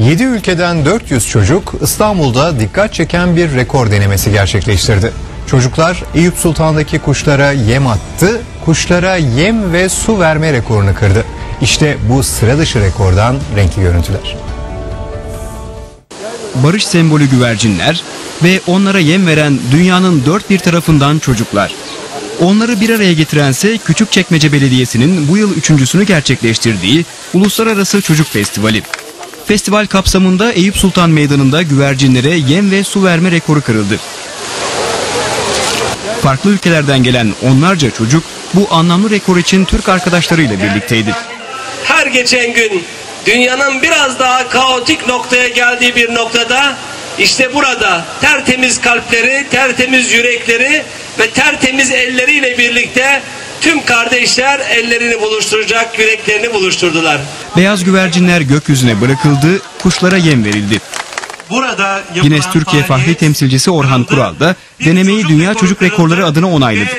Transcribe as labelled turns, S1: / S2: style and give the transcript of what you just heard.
S1: 7 ülkeden 400 çocuk İstanbul'da dikkat çeken bir rekor denemesi gerçekleştirdi. Çocuklar Eyüp Sultan'daki kuşlara yem attı, kuşlara yem ve su verme rekorunu kırdı. İşte bu sıra dışı rekordan renkli görüntüler.
S2: barış sembolü güvercinler ve onlara yem veren dünyanın dört bir tarafından çocuklar. Onları bir araya getirense Küçükçekmece Belediyesi'nin bu yıl üçüncüsünü gerçekleştirdiği Uluslararası Çocuk Festivali. Festival kapsamında Eyüp Sultan Meydanı'nda güvercinlere yem ve su verme rekoru kırıldı. Farklı ülkelerden gelen onlarca çocuk bu anlamlı rekor için Türk arkadaşlarıyla birlikteydi.
S3: her geçen gün dünyanın biraz daha kaotik noktaya geldiği bir noktada işte burada tertemiz kalpleri, tertemiz yürekleri ve tertemiz elleriyle birlikte tüm kardeşler ellerini buluşturacak, yüreklerini buluşturdular.
S2: Beyaz güvercinler gökyüzüne bırakıldı, kuşlara yem verildi.
S3: Burada
S2: Guinness Türkiye Fahri Temsilcisi Orhan Kural da denemeyi Dünya Çocuk Rekorları adına onayladı.